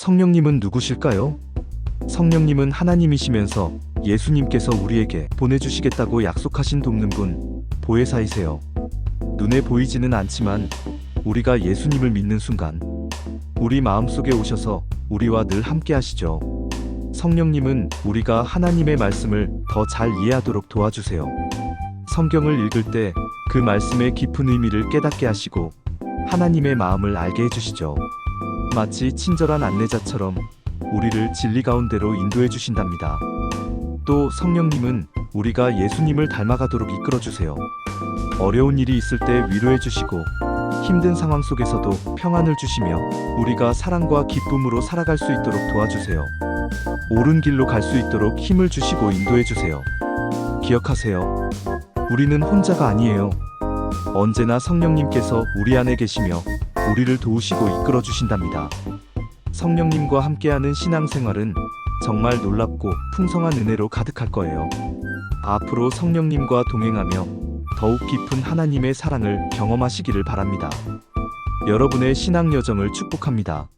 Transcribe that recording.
성령님은 누구실까요? 성령님은 하나님이시면서 예수님께서 우리에게 보내주시겠다고 약속하신 돕는 분, 보혜사이세요. 눈에 보이지는 않지만 우리가 예수님을 믿는 순간 우리 마음속에 오셔서 우리와 늘 함께 하시죠. 성령님은 우리가 하나님의 말씀을 더 잘 이해하도록 도와주세요. 성경을 읽을 때 그 말씀의 깊은 의미를 깨닫게 하시고 하나님의 마음을 알게 해주시죠. 마치 친절한 안내자처럼 우리를 진리 가운데로 인도해 주신답니다. 또 성령님은 우리가 예수님을 닮아가도록 이끌어 주세요. 어려운 일이 있을 때 위로해 주시고 힘든 상황 속에서도 평안을 주시며 우리가 사랑과 기쁨으로 살아갈 수 있도록 도와주세요. 옳은 길로 갈 수 있도록 힘을 주시고 인도해 주세요. 기억하세요. 우리는 혼자가 아니에요. 언제나 성령님께서 우리 안에 계시며 우리를 도우시고 이끌어 주신답니다. 성령님과 함께하는 신앙생활은 정말 놀랍고 풍성한 은혜로 가득할 거예요. 앞으로 성령님과 동행하며 더욱 깊은 하나님의 사랑을 경험하시기를 바랍니다. 여러분의 신앙 여정을 축복합니다.